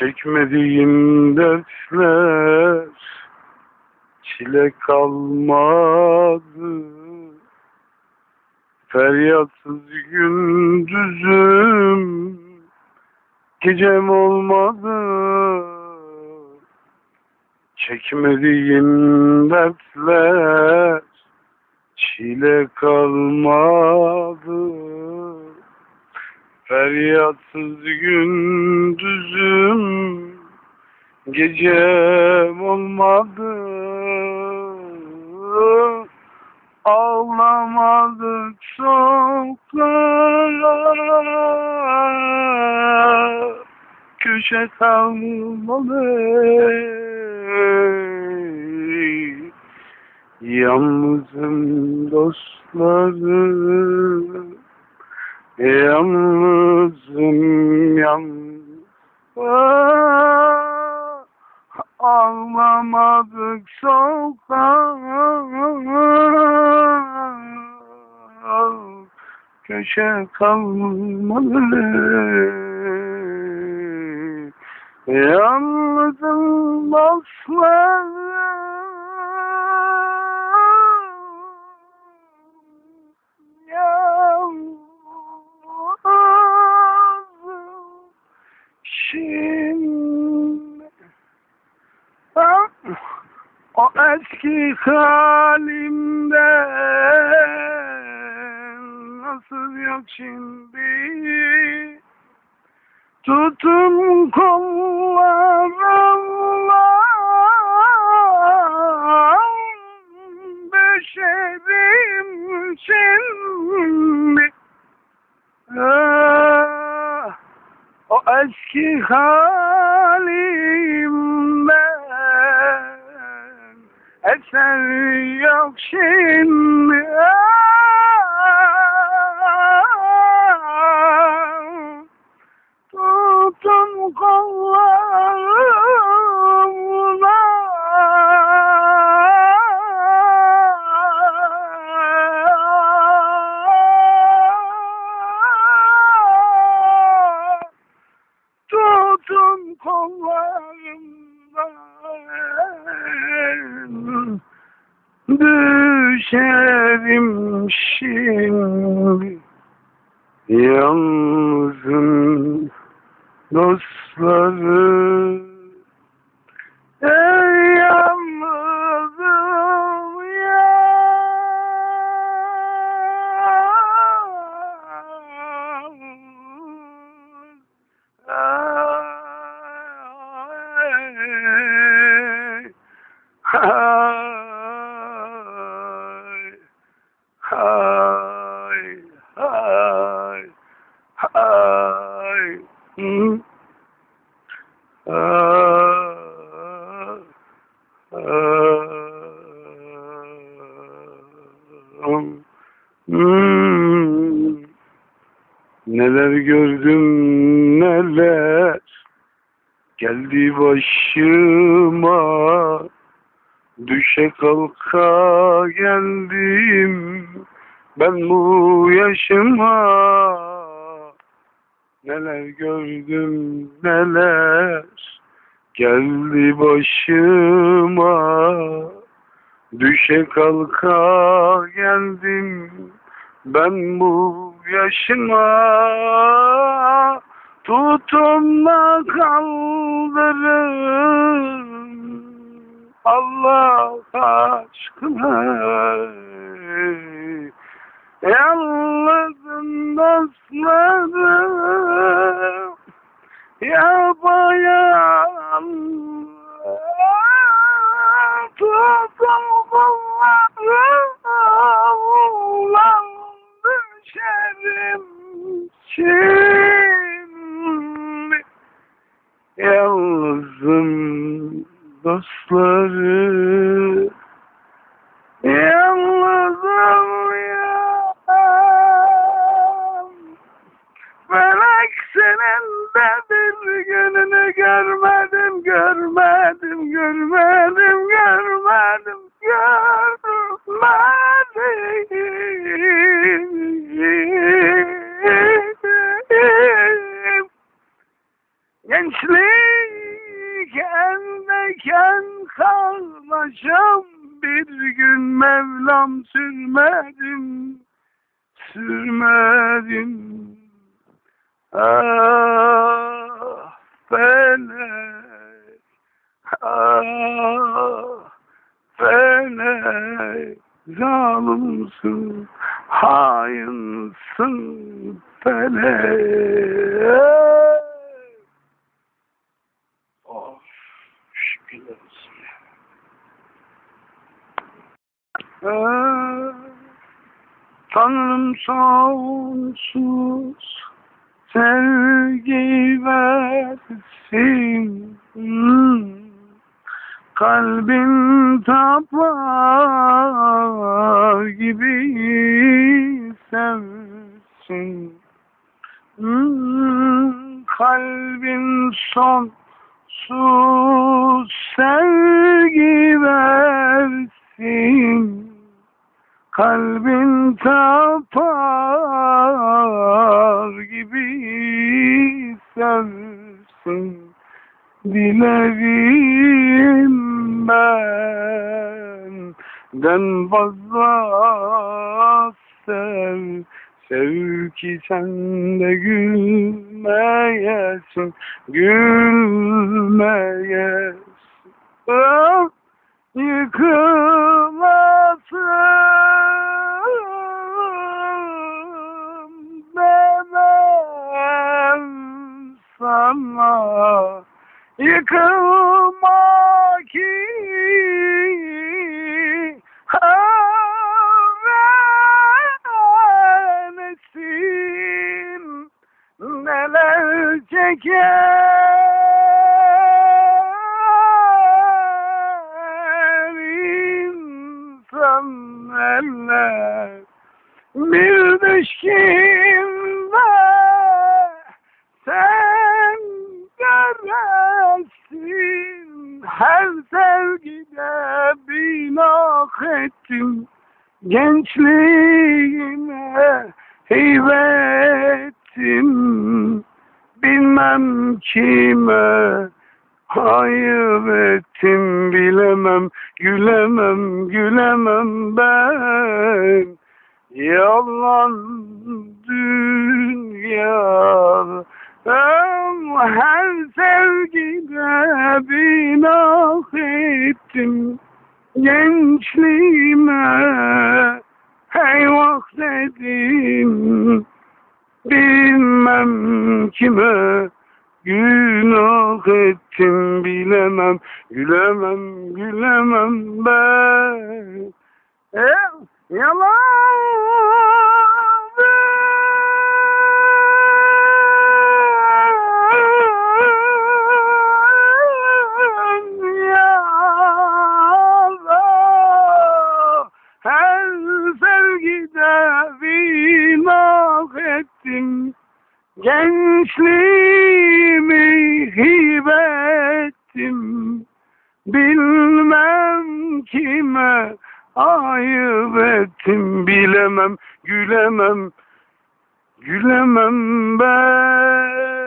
Çekmediğim dertler çile kalmadı. Feryatsız gündüzüm gecem olmadı. Çekmediğim dertler çile kalmadı. Feryatsız gündüzüm gecem olmadı. Ağlamadık sokaklara köşe kalmalı. Yalnızım dostlarım Yalnızım yalnız Ah, Ağlamadık sokak Köşe kalmalı. Yalnızım dostlarım eski halimden nasıl yok şimdi? Tutun kollarımla düşerim şimdi. Ah, o eski halimden eser yok düşerim şimdi. Yalnızım dostları Ey neler geldi başıma düşe kalka geldim ben bu yaşıma. Neler gördüm neler geldi başıma. Düşe kalka geldim ben bu yaşıma tutun da kaldırın Allah aşkına. Yalnızın dostlarım Yapayan Tutun kollarımdan düşerim. şimdi dostları kalmışım bir gün Mevlam sürmedim, sürmedim. Ah Ah, Tanrım sonsuz sevgi versin. Kalbim tapar gibi sevsin. Kalbim sonsuz sevgi versin. Kalbin tapar gibi sevsin Dilerim benden fazla sev. Sev ki sen de gülmeyesin Gülmeyesin. Ah! Yıkılasın demem sana. Yıkılma ki havenesin Neler çeker Düşkünde sen göresin Her sevgide binak ettim. Gençliğime heybettim Bilmem kime ayıp ettim. Bilemem, gülemem, gülemem ben Yalan dünya her sevgide binak ettim. Gençliğime eyvah dedim. Bilmem kime günah ettim. Bilemem gülemem gülemem ben. E, yalan binak ettim gençliğimi hibe ettim. Bilmem kime ayıp ettim. Bilemem gülemem gülemem ben